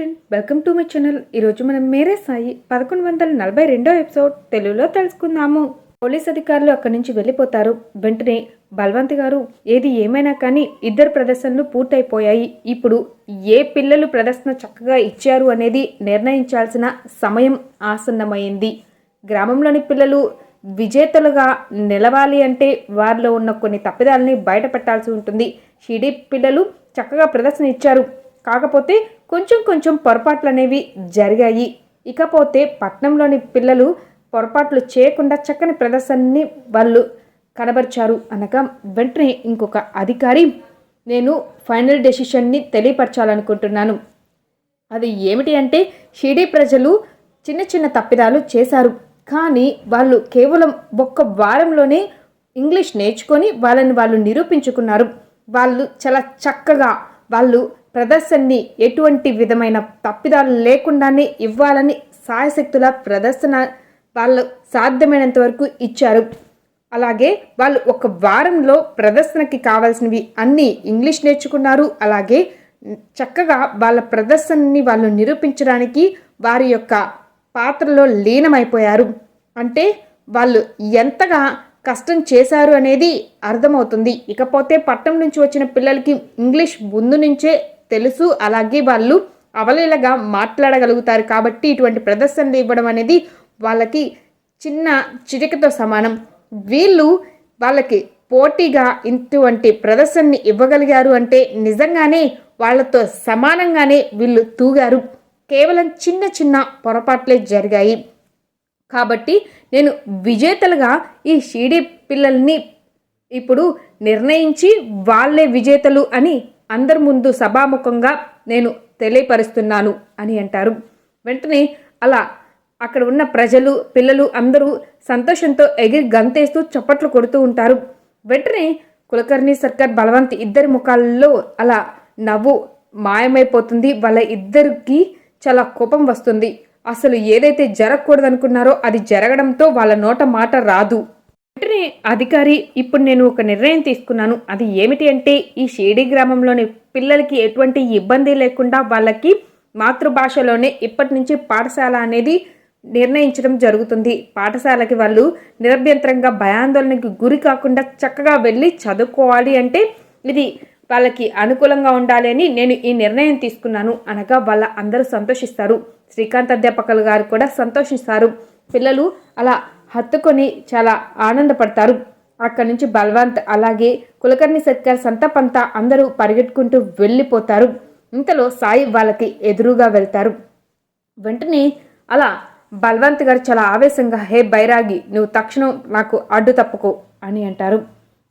Friend welcome to my channel. ఈరోజు మనం మేరే సాయి పదకొండు వందల నలభై రెండో ఎపిసోడ్ తెలుగులో తెలుసుకుందాము. పోలీస్ అధికారులు అక్కడి నుంచి వెళ్ళిపోతారు. వెంటనే బల్వంత్ గారు ఏది ఏమైనా కానీ ఇద్దరు ప్రదర్శనలు పూర్తయిపోయాయి. ఇప్పుడు ఏ పిల్లలు ప్రదర్శన చక్కగా ఇచ్చారు అనేది నిర్ణయించాల్సిన సమయం ఆసన్నమైంది. గ్రామంలోని పిల్లలు విజేతలుగా నిలవాలి అంటే వారిలో ఉన్న కొన్ని తప్పిదాలని బయటపెట్టాల్సి ఉంటుంది. షిడి పిల్లలు చక్కగా ప్రదర్శన ఇచ్చారు. కాకపోతే కొంచెం కొంచెం పొరపాట్లు అనేవి జరిగాయి. ఇకపోతే పట్నంలోని పిల్లలు పొరపాట్లు చేయకుండా చక్కని ప్రదర్శనని వాళ్ళు కనబరిచారు అనగా వెంటనే ఇంకొక అధికారి నేను ఫైనల్ డెసిషన్ని తెలియపరచాలనుకుంటున్నాను. అది ఏమిటి అంటే షిడీ ప్రజలు చిన్న చిన్న తప్పిదాలు చేశారు. కానీ వాళ్ళు కేవలం ఒక్క వారంలోనే ఇంగ్లీష్ నేర్చుకొని వాళ్ళని వాళ్ళు నిరూపించుకున్నారు. వాళ్ళు చాలా చక్కగా వాళ్ళు ప్రదర్శనని ఎటువంటి విధమైన తప్పిదాలు లేకుండానే ఇవ్వాలని సాయశక్తుల ప్రదర్శన వాళ్ళు సాధ్యమైనంత వరకు ఇచ్చారు. అలాగే వాళ్ళు ఒక వారంలో ప్రదర్శనకి కావాల్సినవి అన్నీ ఇంగ్లీష్ నేర్చుకున్నారు. అలాగే చక్కగా వాళ్ళ ప్రదర్శనని వాళ్ళు నిరూపించడానికి వారి యొక్క పాత్రలో లీనమైపోయారు. అంటే వాళ్ళు ఎంతగా కష్టం చేశారు అనేది అర్థమవుతుంది. ఇకపోతే పట్టణం నుంచి వచ్చిన పిల్లలకి ఇంగ్లీష్ ముందు నుంచే తెలుసు. అలాగే వాళ్ళు అవలీలగా మాట్లాడగలుగుతారు. కాబట్టి ఇటువంటి ప్రదర్శనలు ఇవ్వడం అనేది వాళ్ళకి చిన్న చిటికతో సమానం. వీళ్ళు వాళ్ళకి పోటీగా ఇటువంటి ప్రదర్శనని ఇవ్వగలిగారు అంటే నిజంగానే వాళ్ళతో సమానంగానే వీళ్ళు తూగారు. కేవలం చిన్న చిన్న పొరపాట్లే జరిగాయి. కాబట్టి నేను విజేతలుగా ఈ షీడీ పిల్లల్ని ఇప్పుడు నిర్ణయించి వాళ్ళే విజేతలు అని అందరి ముందు సభాముఖంగా నేను తెలియపరుస్తున్నాను అని అంటారు. వెంటనే అలా అక్కడ ఉన్న ప్రజలు పిల్లలు అందరూ సంతోషంతో ఎగిరి గంతేస్తూ చప్పట్లు కొడుతూ ఉంటారు. వెంటనే కులకర్ణి సర్కార్ బలవంత్ ఇద్దరి ముఖాల్లో అలా నవ్వు మాయమైపోతుంది. వాళ్ళ ఇద్దరికి చాలా కోపం వస్తుంది. అసలు ఏదైతే జరగకూడదనుకున్నారో అది జరగడంతో వాళ్ళ నోట మాట రాదు. వెంటనే అధికారి ఇప్పుడు నేను ఒక నిర్ణయం తీసుకున్నాను. అది ఏమిటి అంటే ఈ షేడీ గ్రామంలోని పిల్లలకి ఎటువంటి ఇబ్బంది లేకుండా వాళ్ళకి మాతృభాషలోనే ఇప్పటి నుంచి పాఠశాల అనేది నిర్ణయించడం జరుగుతుంది. పాఠశాలకి వాళ్ళు నిరభ్యంతరంగా భయాందోళనకి గురి కాకుండా చక్కగా వెళ్ళి చదువుకోవాలి అంటే ఇది వాళ్ళకి అనుకూలంగా ఉండాలి అని నేను ఈ నిర్ణయం తీసుకున్నాను. అనగా వాళ్ళ అందరూ సంతోషిస్తారు. శ్రీకాంత్ అధ్యాపకులు గారు కూడా సంతోషిస్తారు. పిల్లలు అలా హత్తుకొని చాలా ఆనందపడతారు. అక్కడి నుంచి బల్వంత్ అలాగే కులకర్ణి సత్కర్ సంతపంతా అందరూ పరిగెట్టుకుంటూ వెళ్ళిపోతారు. ఇంతలో సాయి వాళ్ళకి ఎదురుగా వెళ్తారు. వెంటనే అలా బల్వంత్ గారు చాలా ఆవేశంగా హే బైరాగి నువ్వు తక్షణం నాకు అడ్డు తప్పుకో అని అంటారు.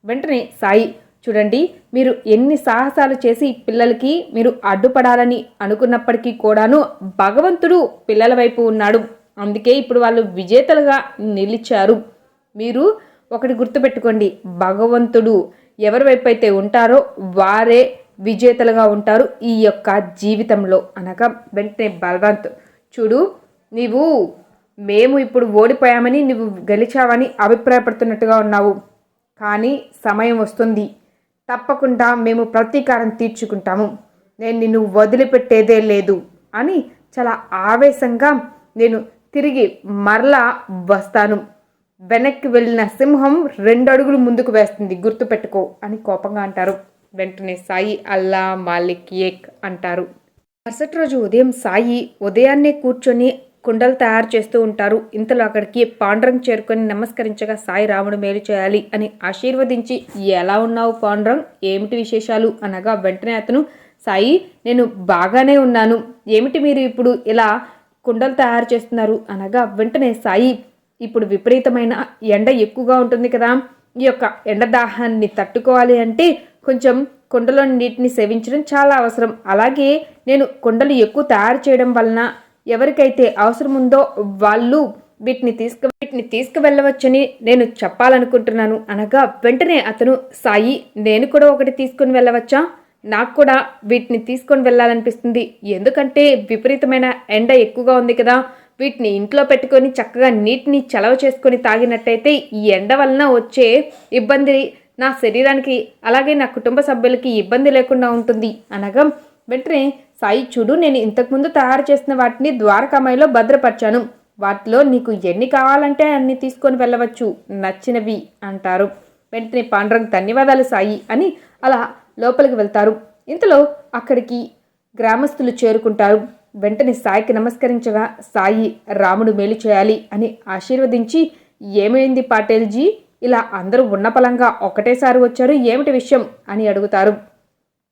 వెంటనే సాయి చూడండి మీరు ఎన్ని సాహసాలు చేసి పిల్లలకి మీరు అడ్డుపడాలని అనుకున్నప్పటికీ కూడాను భగవంతుడు పిల్లల వైపు ఉన్నాడు. అందుకే ఇప్పుడు వాళ్ళు విజేతలుగా నిలిచారు. మీరు ఒకటి గుర్తుపెట్టుకోండి భగవంతుడు ఎవరి వైపు అయితే ఉంటారో వారే విజేతలుగా ఉంటారు ఈ యొక్క జీవితంలో. అనగా వెంటనే బలవంత్ చూడు నీవు మేము ఇప్పుడు ఓడిపోయామని నువ్వు గెలిచావని అభిప్రాయపడుతున్నట్టుగా ఉన్నావు. కానీ సమయం వస్తుంది. తప్పకుండా మేము ప్రతీకారం తీర్చుకుంటాము. నేను నిన్ను వదిలిపెట్టేదే లేదు అని చాలా ఆవేశంగా నేను తిరిగి మరలా వస్తాను. వెనక్కి వెళ్ళిన సింహం రెండు అడుగులు ముందుకు వేస్తుంది. గుర్తుపెట్టుకో అని కోపంగా అంటారు. వెంటనే సాయి అల్లా మాలిక్ ఏక్ అంటారు. మరుసటి రోజు ఉదయం సాయి ఉదయాన్నే కూర్చొని కుండలు తయారు చేస్తూ ఉంటారు. ఇంతలో అక్కడికి పాండ్రంగ్ చేరుకొని నమస్కరించగా సాయి రాముడు మేలు చేయాలి అని ఆశీర్వదించి ఎలా ఉన్నావు పాండ్రంగ్ ఏమిటి విశేషాలు? అనగా వెంటనే అతను సాయి నేను బాగానే ఉన్నాను. ఏమిటి మీరు ఇప్పుడు ఇలా కుండలు తయారు చేస్తున్నారు. అనగా వెంటనే సాయి ఇప్పుడు విపరీతమైన ఎండ ఎక్కువగా ఉంటుంది కదా ఈ యొక్క ఎండ దాహాన్ని తట్టుకోవాలి అంటే కొంచెం కుండలోని నీటిని సేవించడం చాలా అవసరం. అలాగే నేను కుండలు ఎక్కువ తయారు చేయడం వలన ఎవరికైతే అవసరం ఉందో వాళ్ళు వీటిని తీసుకు వీటిని తీసుకువెళ్ళవచ్చని నేను చెప్పాలనుకుంటున్నాను. అనగా వెంటనే అతను సాయి నేను కూడా ఒకటి తీసుకుని వెళ్ళవచ్చా? నాకు కూడా వీటిని తీసుకొని వెళ్ళాలనిపిస్తుంది. ఎందుకంటే విపరీతమైన ఎండ ఎక్కువగా ఉంది కదా. వీటిని ఇంట్లో పెట్టుకొని చక్కగా నీటిని చలవ చేసుకొని తాగినట్టయితే ఈ ఎండ వలన వచ్చే ఇబ్బంది నా శరీరానికి అలాగే నా కుటుంబ సభ్యులకి ఇబ్బంది లేకుండా ఉంటుంది. అనగా వెంటనే సాయి చూడు నేను ఇంతకుముందు తయారు చేసిన వాటిని ద్వారకామాయిలో భద్రపరిచాను. వాటిలో నీకు ఎన్ని కావాలంటే అన్ని తీసుకొని వెళ్ళవచ్చు. నచ్చినవి అంటారు. వెంటనే పాండురంగ్ ధన్యవాదాలు సాయి అని అలా లోపలికి వెళ్తారు. ఇంతలో అక్కడికి గ్రామస్తులు చేరుకుంటారు. వెంటనే సాయికి నమస్కరించగా సాయి రాముడు మేలు చేయాలి అని ఆశీర్వదించి ఏమైంది పాటేల్జీ? ఇలా అందరూ ఉన్నపలంగా ఒకటేసారి వచ్చారు ఏమిటి విషయం? అని అడుగుతారు.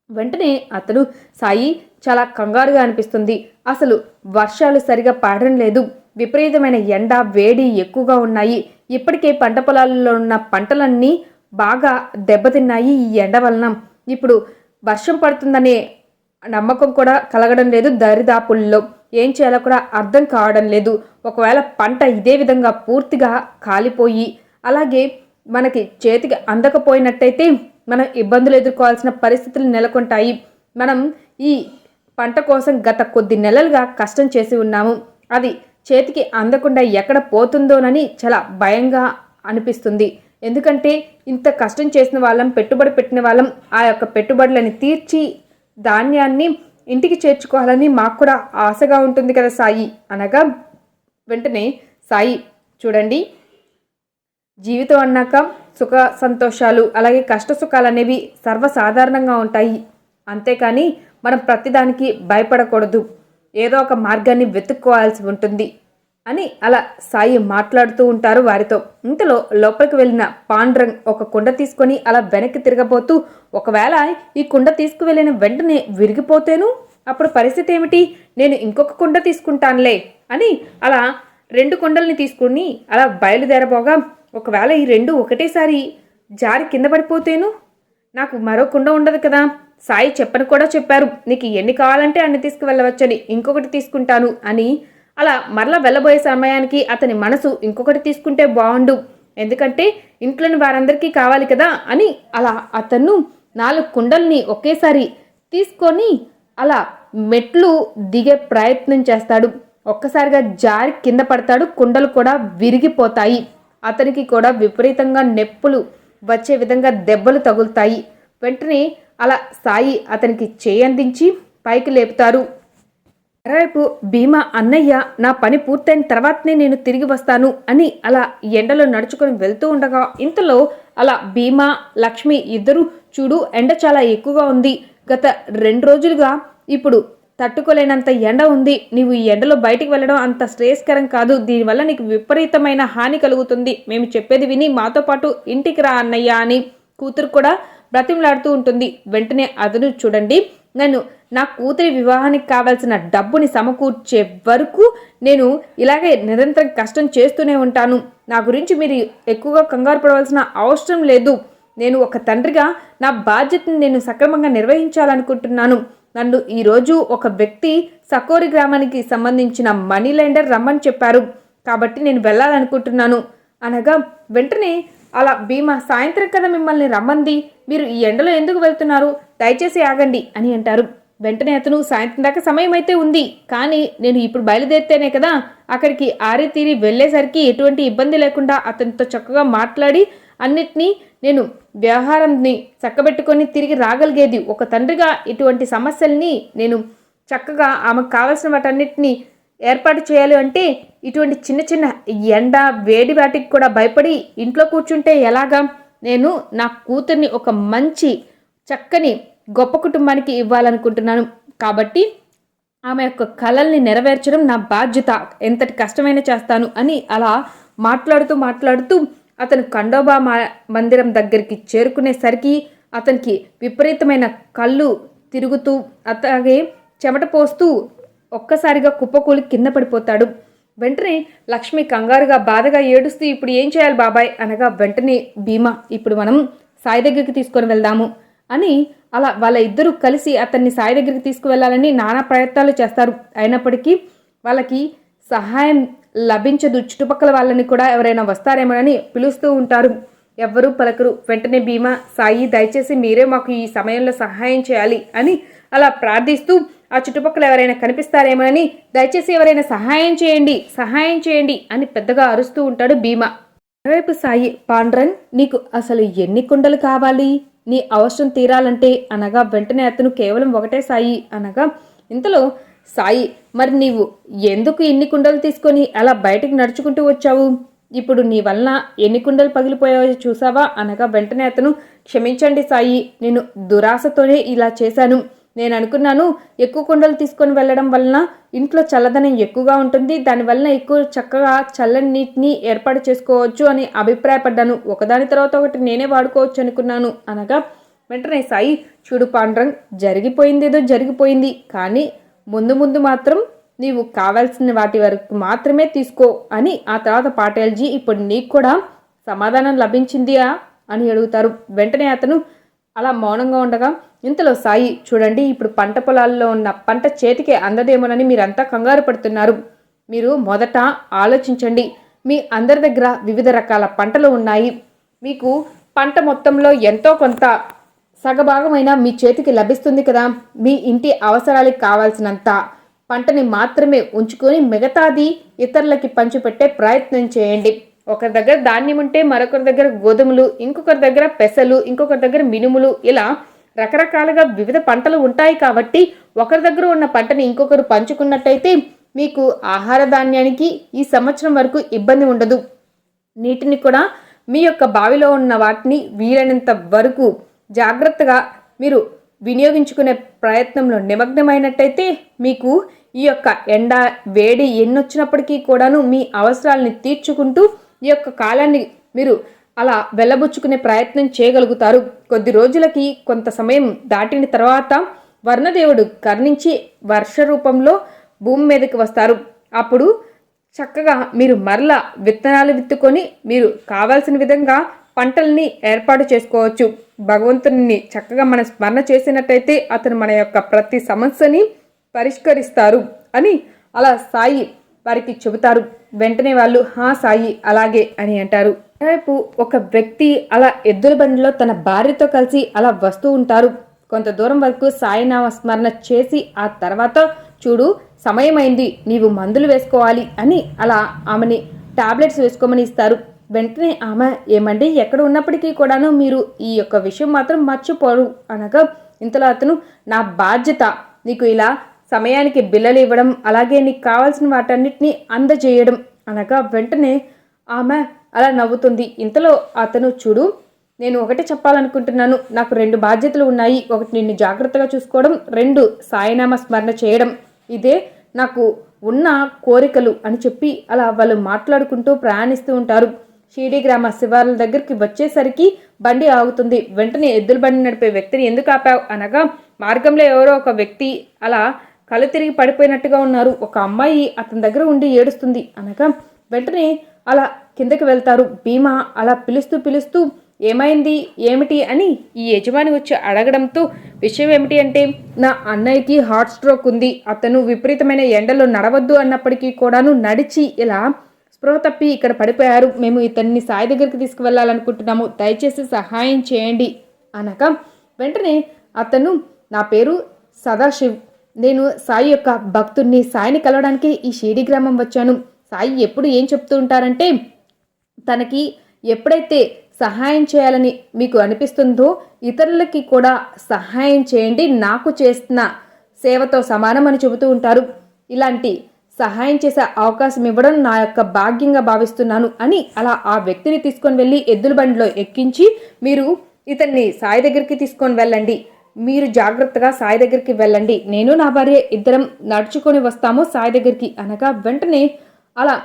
వెంటనే అతడు సాయి చాలా కంగారుగా అనిపిస్తుంది. అసలు వర్షాలు సరిగా పడడం లేదు. విపరీతమైన ఎండ వేడి ఎక్కువగా ఉన్నాయి. ఇప్పటికే పంట పొలాల్లో ఉన్న పంటలన్నీ బాగా దెబ్బతిన్నాయి ఈ ఎండ వలన. ఇప్పుడు వర్షం పడుతుందనే నమ్మకం కూడా కలగడం లేదు దరిదాపుల్లో. ఏం చేయాలో కూడా అర్థం కావడం లేదు. ఒకవేళ పంట ఇదే విధంగా పూర్తిగా కాలిపోయి అలాగే మనకి చేతికి అందకపోయినట్టయితే మనం ఇబ్బందులు ఎదుర్కోవాల్సిన పరిస్థితులు నెలకొంటాయి. మనం ఈ పంట కోసం గత కొద్ది నెలలుగా కష్టం చేసి ఉన్నాము. అది చేతికి అందకుండా ఎక్కడ పోతుందోనని చాలా భయంగా అనిపిస్తుంది. ఎందుకంటే ఇంత కష్టం చేసిన వాళ్ళం పెట్టుబడి పెట్టిన వాళ్ళం ఆ యొక్క పెట్టుబడులని తీర్చి ధాన్యాన్ని ఇంటికి చేర్చుకోవాలని మాకు కూడా ఆశగా ఉంటుంది కదా సాయి. అనగా వెంటనే సాయి చూడండి. జీవితం అన్నాక సుఖ సంతోషాలు అలాగే కష్ట సుఖాలు అనేవి సర్వసాధారణంగా ఉంటాయి. అంతేకాని మనం ప్రతిదానికి భయపడకూడదు. ఏదో ఒక మార్గాన్ని వెతుక్కోవాల్సి ఉంటుంది. అని అలా సాయి మాట్లాడుతూ ఉంటారు వారితో. ఇంతలో లోపలికి వెళ్ళిన పాండ్రంగ్ ఒక కుండ తీసుకొని అలా వెనక్కి తిరగబోతూ ఒకవేళ ఈ కుండ తీసుకువెళ్ళిన వెంటనే విరిగిపోతేను? అప్పుడు పరిస్థితి ఏమిటి? నేను ఇంకొక కుండ తీసుకుంటానులే అని అలా రెండు కుండల్ని తీసుకుని అలా బయలుదేరబోగా ఒకవేళ ఈ రెండు ఒకటేసారి జారి కింద పడిపోతేను? నాకు మరో కుండ ఉండదు కదా. సాయి చెప్పని కూడా చెప్పారు. నీకు ఎన్ని కావాలంటే అన్ని తీసుకువెళ్ళవచ్చని. ఇంకొకటి తీసుకుంటాను అని అలా మరలా వెళ్ళబోయే సమయానికి అతని మనసు ఇంకొకటి తీసుకుంటే బాగుండు. ఎందుకంటే ఇంట్లోని వారందరికీ కావాలి కదా అని అలా అతను నాలుగు కుండల్ని ఒకేసారి తీసుకొని అలా మెట్లు దిగే ప్రయత్నం చేస్తాడు. ఒక్కసారిగా జారి కింద పడతాడు. కుండలు కూడా విరిగిపోతాయి. అతనికి కూడా విపరీతంగా నొప్పులు వచ్చే విధంగా దెబ్బలు తగులుతాయి. వెంటనే అలా సాయి అతనికి చేయందించి పైకి లేపుతారు. మరోవైపు భీమా అన్నయ్య నా పని పూర్తయిన తర్వాతనే నేను తిరిగి వస్తాను అని అలా ఎండలో నడుచుకొని వెళ్తూ ఉండగా ఇంతలో అలా భీమా లక్ష్మి ఇద్దరు చూడు ఎండ చాలా ఎక్కువగా ఉంది. గత రెండు రోజులుగా ఇప్పుడు తట్టుకోలేనంత ఎండ ఉంది. నీవు ఈ ఎండలో బయటికి వెళ్ళడం అంత శ్రేయస్కరం కాదు. దీనివల్ల నీకు విపరీతమైన హాని కలుగుతుంది. మేము చెప్పేది విని మాతో పాటు ఇంటికి రా అన్నయ్య అని కూతురు కూడా బ్రతిమలాడుతూ ఉంటుంది. వెంటనే అతను చూడండి. నన్ను నా కూతురి వివాహానికి కావాల్సిన డబ్బుని సమకూర్చే వరకు నేను ఇలాగే నిరంతరం కష్టం చేస్తూనే ఉంటాను. నా గురించి మీరు ఎక్కువగా కంగారు పడవలసిన అవసరం లేదు. నేను ఒక తండ్రిగా నా బాధ్యతను నేను సక్రమంగా నిర్వహించాలనుకుంటున్నాను. నన్ను ఈరోజు ఒక వ్యక్తి సకోరి గ్రామానికి సంబంధించిన మనీ లెండర్ రమ్మని చెప్పారు. కాబట్టి నేను వెళ్ళాలనుకుంటున్నాను. అనగా వెంటనే అలా భీమా సాయంత్రం కదా మిమ్మల్ని రమ్మంది. మీరు ఈ ఎండలో ఎందుకు వెళ్తున్నారు? దయచేసి ఆగండి అని అంటారు. వెంటనే అతను సాయంత్రం దాకా సమయం అయితే ఉంది. కానీ నేను ఇప్పుడు బయలుదేరితేనే కదా అక్కడికి ఆరి తీరి వెళ్ళేసరికి ఎటువంటి ఇబ్బంది లేకుండా అతనితో చక్కగా మాట్లాడి అన్నిటినీ నేను వ్యవహారంని చక్కబెట్టుకొని తిరిగి రాగలిగేది. ఒక తండ్రిగా ఇటువంటి సమస్యల్ని నేను చక్కగా ఆమెకు కావాల్సిన వాటన్నిటిని ఏర్పాటు చేయాలి అంటే ఇటువంటి చిన్న చిన్న ఎండ వేడి వాటికి కూడా భయపడి ఇంట్లో కూర్చుంటే ఎలాగా నేను నా కూతుర్ని ఒక మంచి చక్కని గొప్ప కుటుంబానికి ఇవ్వాలనుకుంటున్నాను. కాబట్టి ఆమె యొక్క కళల్ని నెరవేర్చడం నా బాధ్యత. ఎంతటి కష్టమైనా చేస్తాను అని అలా మాట్లాడుతూ మాట్లాడుతూ అతను ఖండోబా మా మందిరం దగ్గరికి చేరుకునేసరికి అతనికి విపరీతమైన కళ్ళు తిరుగుతూ అట్లాగే చెమట పోస్తూ ఒక్కసారిగా కుప్పకూలి కింద పడిపోతాడు. వెంటనే లక్ష్మి కంగారుగా బాధగా ఏడుస్తూ ఇప్పుడు ఏం చేయాలి బాబాయ్? అనగా వెంటనే భీమా ఇప్పుడు మనం సాయి దగ్గరికి తీసుకొని వెళ్దాము అని అలా వాళ్ళ ఇద్దరూ కలిసి అతన్ని సాయి దగ్గరికి తీసుకువెళ్ళాలని నానా ప్రయత్నాలు చేస్తారు. అయినప్పటికీ వాళ్ళకి సహాయం లభించదు. చుట్టుపక్కల వాళ్ళని కూడా ఎవరైనా వస్తారేమోనని పిలుస్తూ ఉంటారు. ఎవ్వరూ పలకరు. వెంటనే భీమా సాయి దయచేసి మీరే మాకు ఈ సమయంలో సహాయం చేయాలి అని అలా ప్రార్థిస్తూ ఆ చుట్టుపక్కల ఎవరైనా కనిపిస్తారేమోనని దయచేసి ఎవరైనా సహాయం చేయండి సహాయం చేయండి అని పెద్దగా అరుస్తూ ఉంటాడు భీమా. మరోవైపు సాయి పాండ్రన్ నీకు అసలు ఎన్ని కుండలు కావాలి? నీ అవసరం తీరాలంటే అనగా వెంటనే అతను కేవలం ఒకటే సాయి అనగా ఇంతలో సాయి మరి నీవు ఎందుకు ఇన్ని కుండలు తీసుకొని అలా బయటికి నడుచుకుంటూ వచ్చావు? ఇప్పుడు నీ వలన ఎన్ని కుండలు పగిలిపోయావో చూసావా? అనగా వెంటనే అతను క్షమించండి సాయి నేను దురాశతోనే ఇలా చేశాను. నేను అనుకున్నాను ఎక్కువ కుండలు తీసుకొని వెళ్ళడం వలన ఇంట్లో చల్లదనం ఎక్కువగా ఉంటుంది. దానివల్ల ఎక్కువ చక్కగా చల్లని నీటిని ఏర్పాటు చేసుకోవచ్చు అని అభిప్రాయపడ్డాను. ఒకదాని తర్వాత ఒకటి నేనే వాడుకోవచ్చు అనుకున్నాను. అనగా వెంటనే సాయి చూడు పాండ్రంగ్ జరిగిపోయిందేదో జరిగిపోయింది. కానీ ముందు ముందు మాత్రం నీవు కావాల్సిన వాటి వరకు మాత్రమే తీసుకో అని ఆ తర్వాత పాటేల్జీ ఇప్పుడు నీకు కూడా సమాధానం లభించిందియా అని అడుగుతారు. వెంటనే అతను అలా మౌనంగా ఉండగా ఇంతలో సాయి చూడండి ఇప్పుడు పంట పొలాల్లో ఉన్న పంట చేతికి అందదేమోనని మీరంతా కంగారు పడుతున్నారు. మీరు మొదట ఆలోచించండి. మీ అందరి దగ్గర వివిధ రకాల పంటలు ఉన్నాయి. మీకు పంట మొత్తంలో ఎంతో కొంత సగభాగమైన మీ చేతికి లభిస్తుంది కదా. మీ ఇంటి అవసరాలకు కావాల్సినంత పంటని మాత్రమే ఉంచుకొని మిగతాది ఇతరులకి పంచిపెట్టే ప్రయత్నం చేయండి. ఒకరి దగ్గర ధాన్యం ఉంటే మరొకరి దగ్గర గోధుమలు ఇంకొకరి దగ్గర పెసలు ఇంకొకరి దగ్గర మినుములు ఇలా రకరకాలుగా వివిధ పంటలు ఉంటాయి కాబట్టి ఒకరి దగ్గర ఉన్న పంటని ఇంకొకరు పంచుకున్నట్టయితే మీకు ఆహార ధాన్యానికి ఈ సంవత్సరం వరకు ఇబ్బంది ఉండదు. నీటిని కూడా మీ యొక్క బావిలో ఉన్న వాటిని వీలైనంత వరకు జాగ్రత్తగా మీరు వినియోగించుకునే ప్రయత్నంలో నిమగ్నమైనట్టయితే మీకు ఈ యొక్క ఎండ వేడి ఎన్నొచ్చినప్పటికీ కూడాను మీ అవసరాలని తీర్చుకుంటూ ఈ యొక్క కాలాన్ని మీరు అలా వెళ్ళబుచ్చుకునే ప్రయత్నం చేయగలుగుతారు. కొద్ది రోజులకి కొంత సమయం దాటిన తర్వాత వర్ణదేవుడు కర్ణించి వర్ష రూపంలో భూమి మీదకి వస్తారు. అప్పుడు చక్కగా మీరు మరల విత్తనాలు విత్తుకొని మీరు కావాల్సిన విధంగా పంటల్ని ఏర్పాటు చేసుకోవచ్చు. భగవంతుని చక్కగా మన స్మరణ చేసినట్టయితే అతను మన యొక్క ప్రతి సమస్యని పరిష్కరిస్తారు అని అలా సాయి వారికి చెబుతారు. వెంటనే వాళ్ళు హా సాయి అలాగే అని అంటారు. రేపు ఒక వ్యక్తి అలా ఎద్దుల బండిలో తన భార్యతో కలిసి అలా వస్తూ ఉంటారు. కొంత దూరం వరకు సాయినామ స్మరణ చేసి ఆ తర్వాత చూడు సమయమైంది నీవు మందులు వేసుకోవాలి అని అలా ఆమెని టాబ్లెట్స్ వేసుకోమని ఇస్తారు. వెంటనే ఆమె ఏమండి ఎక్కడ ఉన్నప్పటికీ కూడాను మీరు ఈ యొక్క విషయం మాత్రం మర్చిపోరు అనగా ఇంతలో అతను నా బాధ్యత నీకు ఇలా సమయానికి బిల్లలు ఇవ్వడం అలాగే నీకు కావాల్సిన వాటన్నిటిని అందజేయడం అనగా వెంటనే ఆమె అలా నవ్వుతుంది. ఇంతలో అతను చూడు నేను ఒకటి చెప్పాలనుకుంటున్నాను. నాకు రెండు బాధ్యతలు ఉన్నాయి. ఒకటి నిన్ను జాగ్రత్తగా చూసుకోవడం రెండు సాయనామ స్మరణ చేయడం. ఇదే నాకు ఉన్న కోరికలు అని చెప్పి అలా వాళ్ళు మాట్లాడుకుంటూ ప్రయాణిస్తూ ఉంటారు. షీడీ గ్రామ శివార్ల దగ్గరికి వచ్చేసరికి బండి ఆగుతుంది. వెంటనే ఎద్దుల బండి నడిపే వ్యక్తిని ఎందుకు ఆపావు అనగా మార్గంలో ఎవరో ఒక వ్యక్తి అలా కళ్ళు తిరిగి పడిపోయినట్టుగా ఉన్నారు. ఒక అమ్మాయి అతని దగ్గర ఉండి ఏడుస్తుంది. అనగా వెంటనే అలా కిందకి వెళ్తారు. భీమా అలా పిలుస్తూ పిలుస్తూ ఏమైంది? ఏమిటి? అని ఈ యజమాని వచ్చి అడగడంతో విషయం ఏమిటి అంటే నా అన్నయ్యకి హార్ట్ స్ట్రోక్ ఉంది. అతను విపరీతమైన ఎండలో నడవద్దు అన్నప్పటికీ కూడాను నడిచి ఇలా స్పృహ తప్పి ఇక్కడ పడిపోయారు. మేము ఇతన్ని సాయి దగ్గరికి తీసుకువెళ్ళాలనుకుంటున్నాము. దయచేసి సహాయం చేయండి. అనగా వెంటనే అతను నా పేరు సదాశివ్. నేను సాయి యొక్క భక్తుడిని సాయిని కలవడానికి ఈ షిరిడి గ్రామం వచ్చాను. సాయి ఎప్పుడు ఏం చెప్తూ ఉంటారంటే తనకి ఎప్పుడైతే సహాయం చేయాలని మీకు అనిపిస్తుందో ఇతరులకి కూడా సహాయం చేయండి నాకు చేస్తున్న సేవతో సమానం అని చెబుతూ ఉంటారు. ఇలాంటి సహాయం చేసే అవకాశం ఇవ్వడం నా యొక్క భాగ్యంగా భావిస్తున్నాను అని అలా ఆ వ్యక్తిని తీసుకొని వెళ్ళి ఎద్దుల బండిలో ఎక్కించి మీరు ఇతన్ని సాయి దగ్గరికి తీసుకొని వెళ్ళండి. మీరు జాగ్రత్తగా సాయి దగ్గరికి వెళ్ళండి. నేను నా భార్య ఇద్దరం నడుచుకొని వస్తాము. సాయి దగ్గరికి అనగా వెంటనే అలా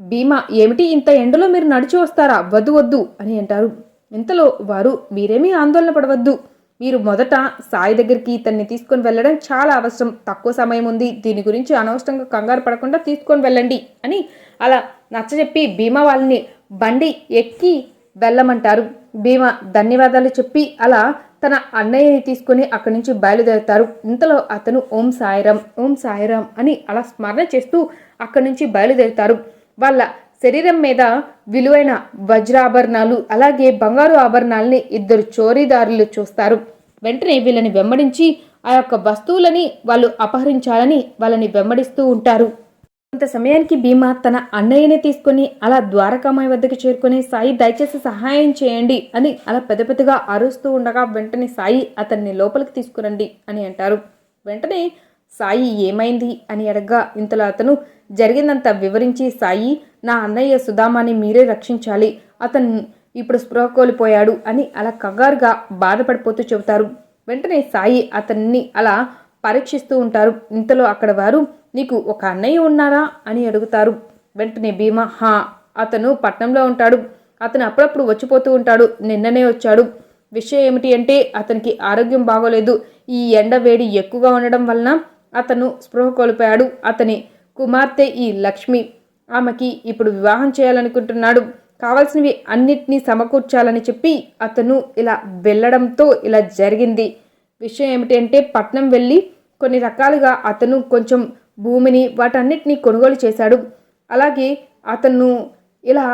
భీమా ఏమిటి ఇంత ఎండలో మీరు నడిచి వస్తారా? వద్దు వద్దు అని అంటారు. ఇంతలో వారు మీరేమీ ఆందోళన పడవద్దు. మీరు మొదట సాయి దగ్గరికి ఇతన్ని తీసుకొని వెళ్ళడం చాలా అవసరం. తక్కువ సమయం ఉంది. దీని గురించి అనవసరంగా కంగారు పడకుండా తీసుకొని వెళ్ళండి అని అలా నచ్చజెప్పి భీమా వాళ్ళని బండి ఎక్కి వెళ్ళమంటారు. భీమా ధన్యవాదాలు చెప్పి అలా తన అన్నయ్యని తీసుకొని అక్కడి నుంచి బయలుదేరుతారు. ఇంతలో అతను ఓం సాయిరాం ఓం సాయిరాం అని అలా స్మరణ చేస్తూ అక్కడి నుంచి బయలుదేరుతారు. వాళ్ళ శరీరం మీద విలువైన వజ్రాభరణాలు అలాగే బంగారు ఆభరణాలని ఇద్దరు చోరీదారులు చూస్తారు. వెంటనే వీళ్ళని వెంబడించి ఆ యొక్క వస్తువులని వాళ్ళు అపహరించాలని వాళ్ళని వెంబడిస్తూ ఉంటారు. కొంత సమయానికి భీమా తన అన్నయ్యని తీసుకొని అలా ద్వారకామాయి వద్దకు చేరుకుని సాయి దయచేసి సహాయం చేయండి అని అలా పెద్ద పెద్దగా అరుస్తూ ఉండగా వెంటనే సాయి అతన్ని లోపలికి తీసుకురండి అని అంటారు. వెంటనే సాయి ఏమైంది అని అడగ్గా ఇంతలో అతను జరిగిందంతా వివరించి సాయి నా అన్నయ్య సుధామాని మీరే రక్షించాలి అతను ఇప్పుడు స్పృహ కోల్పోయాడు అని అలా కంగారుగా బాధపడిపోతూ చెబుతారు. వెంటనే సాయి అతన్ని అలా పరీక్షిస్తూ ఉంటారు. ఇంతలో అక్కడ వారు నీకు ఒక అన్నయ్య ఉన్నారా? అని అడుగుతారు. వెంటనే భీమా హా అతను పట్నంలో ఉంటాడు. అతను అప్పుడప్పుడు వచ్చిపోతూ ఉంటాడు. నిన్ననే వచ్చాడు. విషయం ఏమిటి అంటే అతనికి ఆరోగ్యం బాగోలేదు. ఈ ఎండ వేడి ఎక్కువగా ఉండడం వలన అతను స్పృహ కోల్పోయాడు. అతని కుమార్తె ఈ లక్ష్మి. ఆమెకి ఇప్పుడు వివాహం చేయాలనుకుంటున్నాడు. కావాల్సినవి అన్నిటినీ సమకూర్చాలని చెప్పి అతను ఇలా వెళ్ళడంతో ఇలా జరిగింది. విషయం ఏమిటి అంటే పట్నం వెళ్ళి కొన్ని రకాలుగా అతను కొంచెం భూమిని వాటన్నిటినీ కొనుగోలు చేశాడు. అలాగే అతను ఇలా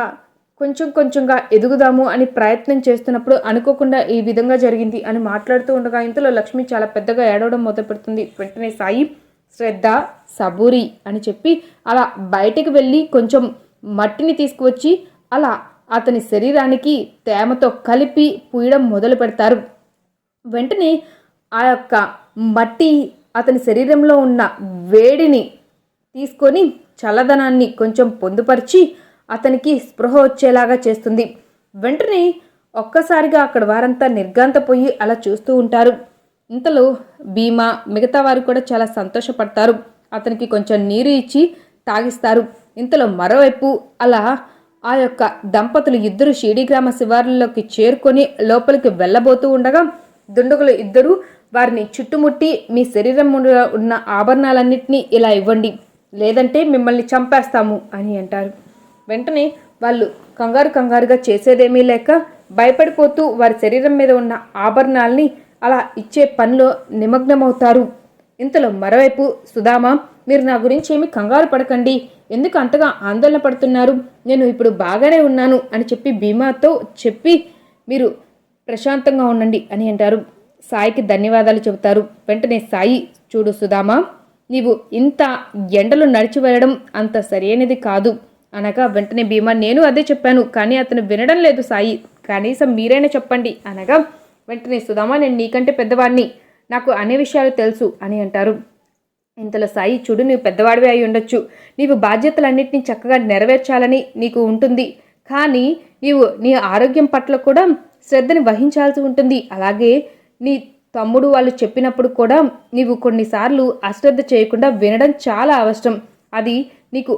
కొంచెం కొంచెంగా ఎదుగుదాము అని ప్రయత్నం చేస్తున్నప్పుడు అనుకోకుండా ఈ విధంగా జరిగింది అని మాట్లాడుతూ ఉండగా ఇంతలో లక్ష్మి చాలా పెద్దగా ఏడవడం మొదలుపెడుతుంది. వెంటనే సాయి శ్రద్ధ సబూరి అని చెప్పి అలా బయటకు వెళ్ళి కొంచెం మట్టిని తీసుకువచ్చి అలా అతని శరీరానికి తేమతో కలిపి పూయడం మొదలు పెడతారు వెంటనే ఆ యొక్క మట్టి అతని శరీరంలో ఉన్న వేడిని తీసుకొని చల్లదనాన్ని కొంచెం పొందుపరిచి అతనికి స్పృహ వచ్చేలాగా చేస్తుంది. వెంటనే ఒక్కసారిగా అక్కడ వారంతా నిర్గాంతపోయి అలా చూస్తూ ఉంటారు. ఇంతలో భీమా మిగతా వారు కూడా చాలా సంతోషపడతారు. అతనికి కొంచెం నీరు ఇచ్చి తాగిస్తారు. ఇంతలో మరోవైపు అలా ఆ యొక్క దంపతులు ఇద్దరు షీడిగ్రామ శివార్లలోకి చేరుకొని లోపలికి వెళ్ళబోతూ ఉండగా దుండగులు ఇద్దరు వారిని చుట్టుముట్టి మీ శరీరం ఉన్న ఆభరణాలన్నింటినీ ఇలా ఇవ్వండి. లేదంటే మిమ్మల్ని చంపేస్తాము అని అంటారు. వెంటనే వాళ్ళు కంగారు కంగారుగా చేసేదేమీ లేక భయపడిపోతూ వారి శరీరం మీద ఉన్న ఆభరణాల్ని అలా ఇచ్చే పనిలో నిమగ్నమవుతారు. ఇంతలో మరోవైపు సుధామ మీరు నా గురించి ఏమి కంగారు పడకండి. ఎందుకు అంతగా ఆందోళన పడుతున్నారు? నేను ఇప్పుడు బాగానే ఉన్నాను అని చెప్పి భీమాతో చెప్పి మీరు ప్రశాంతంగా ఉండండి అని అంటారు. సాయికి ధన్యవాదాలు చెబుతారు. వెంటనే సాయి చూడు సుధామా నీవు ఇంత ఎండలు నడిచి వెళ్ళడం అంత సరైనది కాదు అనగా వెంటనే భీమా నేను అదే చెప్పాను కానీ అతను వినడం లేదు సాయి. కనీసం మీరైనా చెప్పండి అనగా వెంటనే సుధామా నేను నీకంటే పెద్దవాడిని. నాకు అనే విషయాలు తెలుసు అని అంటారు. ఇంతలో సాయి చూడు నీవు పెద్దవాడివి అయి ఉండొచ్చు. నీవు బాధ్యతలన్నింటినీ చక్కగా నెరవేర్చాలని నీకు ఉంటుంది. కానీ నీవు నీ ఆరోగ్యం పట్ల కూడా శ్రద్ధని వహించాల్సి ఉంటుంది. అలాగే నీ తమ్ముడు వాళ్ళు చెప్పినప్పుడు కూడా నీవు కొన్నిసార్లు అశ్రద్ధ చేయకుండా వినడం చాలా అవసరం. అది నీకు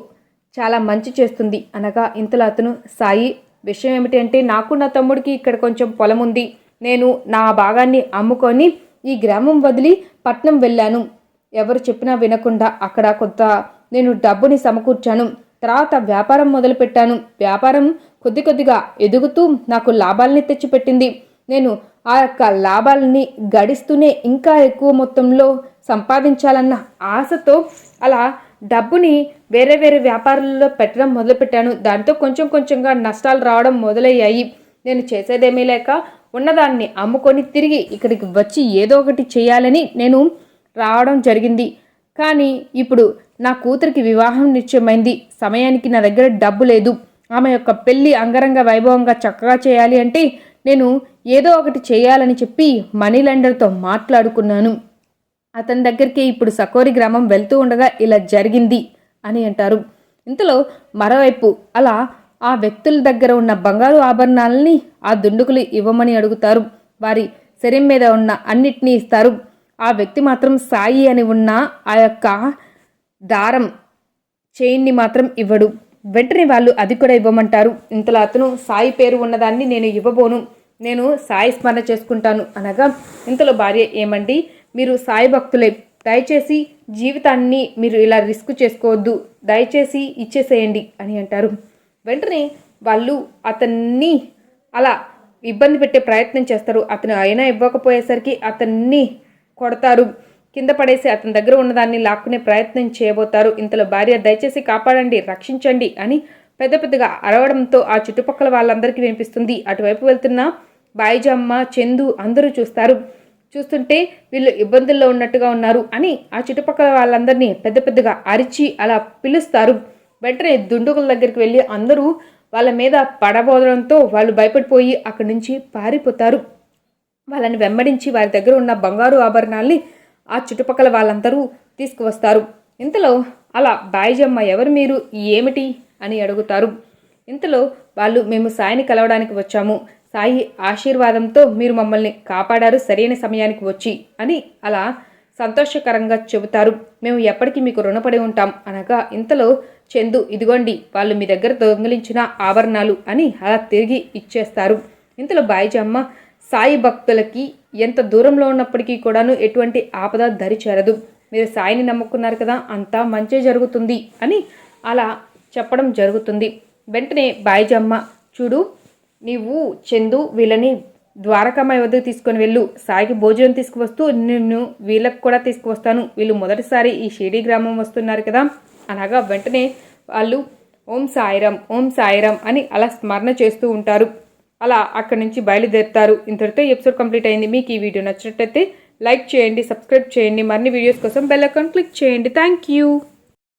చాలా మంచి చేస్తుంది. అనగా ఇంతలో అతను సాయి విషయం ఏమిటి అంటే నాకు నా తమ్ముడికి ఇక్కడ కొంచెం పొలం ఉంది. నేను నా భాగాన్ని అమ్ముకొని ఈ గ్రామం వదిలి పట్నం వెళ్ళాను. ఎవరు చెప్పినా వినకుండా అక్కడ కొంత నేను డబ్బుని సమకూర్చాను. తర్వాత వ్యాపారం మొదలుపెట్టాను. వ్యాపారం కొద్ది కొద్దిగా ఎదుగుతూ నాకు లాభాలని తెచ్చిపెట్టింది. నేను ఆ యొక్క లాభాలని గడిస్తూనే ఇంకా ఎక్కువ మొత్తంలో సంపాదించాలన్న ఆశతో అలా డబ్బుని వేరే వేరే వ్యాపారాల్లో పెట్టడం మొదలుపెట్టాను. దాంతో కొంచెం కొంచెంగా నష్టాలు రావడం మొదలయ్యాయి. నేను చేసేదేమీ లేక ఉన్నదాన్ని అమ్ముకొని తిరిగి ఇక్కడికి వచ్చి ఏదో ఒకటి చేయాలని నేను రావడం జరిగింది. కానీ ఇప్పుడు నా కూతురికి వివాహం నిశ్చయమైంది. సమయానికి నా దగ్గర డబ్బు లేదు. ఆమె యొక్క పెళ్ళి అంగరంగ వైభవంగా చక్కగా చేయాలి అంటే నేను ఏదో ఒకటి చేయాలని చెప్పి మనీ లెండర్తో మాట్లాడుకున్నాను. అతని దగ్గరికి ఇప్పుడు సకోరి గ్రామం వెళ్తూ ఉండగా ఇలా జరిగింది అని అంటారు. ఇంతలో మరోవైపు అలా ఆ వ్యక్తుల దగ్గర ఉన్న బంగారు ఆభరణాలని ఆ దుండుకులు ఇవ్వమని అడుగుతారు. వారి శరీరం మీద ఉన్న అన్నిటినీ ఇస్తారు. ఆ వ్యక్తి మాత్రం సాయి అని ఉన్న ఆ యొక్క దారం చైన్ని మాత్రం ఇవ్వడు. వెంటనే వాళ్ళు అది కూడా ఇవ్వమంటారు. ఇంతలో అతను సాయి పేరు ఉన్నదాన్ని నేను ఇవ్వబోను. నేను సాయి స్మరణ చేసుకుంటాను అనగా ఇంతలో భార్య ఏమండి మీరు సాయి భక్తులే దయచేసి జీవితాన్ని మీరు ఇలా రిస్క్ చేసుకోవద్దు దయచేసి ఇచ్చేసేయండి అని అంటారు. వెంటనే వాళ్ళు అతన్ని అలా ఇబ్బంది పెట్టే ప్రయత్నం చేస్తారు. అతను అయినా ఇవ్వకపోయేసరికి అతన్ని కొడతారు. కింద పడేసి అతని దగ్గర ఉన్నదాన్ని లాక్కునే ప్రయత్నం చేయబోతారు. ఇంతలో భార్య దయచేసి కాపాడండి రక్షించండి అని పెద్ద పెద్దగా అరవడంతో ఆ చుట్టుపక్కల వాళ్ళందరికీ వినిపిస్తుంది. అటువైపు వెళ్తున్న బాయిజమ్మ చందు అందరూ చూస్తారు. చూస్తుంటే వీళ్ళు ఇబ్బందుల్లో ఉన్నట్టుగా ఉన్నారు అని ఆ చుట్టుపక్కల వాళ్ళందరినీ పెద్ద పెద్దగా అరిచి అలా పిలుస్తారు. వెంటనే దుండుగుల దగ్గరికి వెళ్ళి అందరూ వాళ్ళ మీద పడబోదడంతో వాళ్ళు భయపడిపోయి అక్కడి నుంచి పారిపోతారు. వాళ్ళని వెంబడించి వారి దగ్గర ఉన్న బంగారు ఆభరణాల్ని ఆ చుట్టుపక్కల వాళ్ళందరూ తీసుకువస్తారు. ఇంతలో అలా బాయిజమ్మ ఎవరు మీరు? ఏమిటి? అని అడుగుతారు. ఇంతలో వాళ్ళు మేము సాయిని కలవడానికి వచ్చాము. సాయి ఆశీర్వాదంతో మీరు మమ్మల్ని కాపాడారు. సరైన సమయానికి వచ్చి అని అలా సంతోషకరంగా చెబుతారు. మేము ఎప్పటికీ మీకు రుణపడి ఉంటాం అనగా ఇంతలో చందు ఇదిగోండి వాళ్ళు మీ దగ్గర దొంగిలించిన ఆభరణాలు అని అలా తిరిగి ఇచ్చేస్తారు. ఇంతలో బాయిజమ్మ సాయి భక్తులకి ఎంత దూరంలో ఉన్నప్పటికీ కూడాను ఎటువంటి ఆపద దరిచేరదు. మీరు సాయిని నమ్ముకున్నారు కదా అంతా మంచి జరుగుతుంది అని అలా చెప్పడం జరుగుతుంది. వెంటనే బాయిజమ్మ చూడు నీవు చందు వీళ్ళని ద్వారకామాయి వద్దకు తీసుకొని వెళ్ళు. సాయికి భోజనం తీసుకువస్తూ నిన్ను వీళ్ళకు కూడా తీసుకువస్తాను. వీళ్ళు మొదటిసారి ఈ షిరిడి గ్రామం వస్తున్నారు కదా. అలాగా వెంటనే వాళ్ళు ఓం సాయిరాం ఓం సాయిరాం అని అలా స్మరణ చేస్తూ ఉంటారు. అలా అక్కడి నుంచి బయలుదేరుతారు. ఇంతటితో ఎపిసోడ్ కంప్లీట్ అయింది. మీకు ఈ వీడియో నచ్చినట్లయితే లైక్ చేయండి సబ్స్క్రైబ్ చేయండి. మరిన్ని వీడియోస్ కోసం బెల్ అకౌంట్ క్లిక్ చేయండి. Thank you.